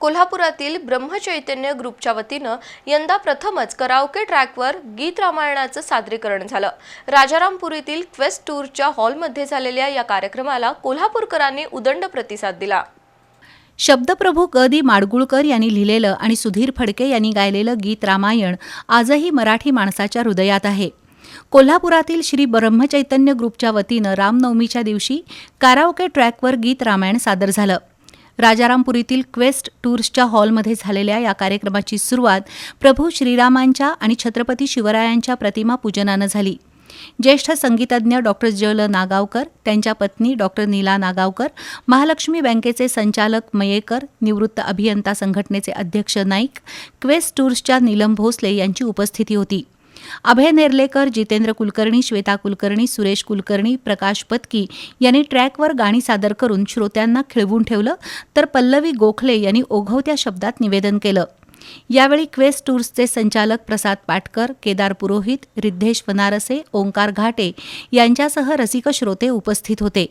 कोल्हापुरातील ब्रह्मचैतन्य ग्रुपच्या वतीनं यंदा प्रथमच कराओके ट्रॅकवर गीत रामायणाचं सादरीकरण झालं. राजारामपुरीतील क्वेस्ट टूरच्या हॉलमध्ये झालेल्या या कार्यक्रमाला कोल्हापूरकरांनी उदंड प्रतिसाद दिला. शब्दप्रभू ग दी. माडगुळकर यांनी लिहिलेलं आणि सुधीर फडके यांनी गायलेलं गीत रामायण आजही मराठी माणसाच्या हृदयात आहे. कोल्हापुरातील श्री ब्रह्मचैतन्य ग्रुपच्या वतीनं रामनवमीच्या दिवशी काराओके ट्रॅकवर गीत रामायण सादर झालं. राजारामपुरीतील क्वेस्ट टूर्सच्या हॉलमध्ये झालेल्या या कार्यक्रमाची सुरुवात प्रभू श्रीरामांच्या आणि छत्रपती शिवरायांच्या प्रतिमा पूजनानं झाली. ज्येष्ठ संगीतज्ञ डॉक्टर ज. ल. नागावकर त्यांच्या पत्नी डॉक्टर नीला नागावकर महालक्ष्मी बँकेचे संचालक मयेकर निवृत्त अभियंता संघटनेचे अध्यक्ष नाईक क्वेस्ट टूर्सच्या नीलम भोसले यांची उपस्थिती होती. अभय नेर्लेकर जितेंद्र कुलकर्णी श्वेता कुलकर्णी सुरेश कुलकर्णी प्रकाश पत्की यांनी ट्रॅकवर गाणी सादर करून श्रोत्यांना खिळवून ठेवलं तर पल्लवी गोखले यांनी ओघवत्या शब्दात निवेदन केलं. यावेळी क्वेस्ट टूर्सचे संचालक प्रसाद पाटकर केदार पुरोहित रिद्धेश वनारसे ओंकार घाटे यांच्यासह रसिक श्रोते उपस्थित होते.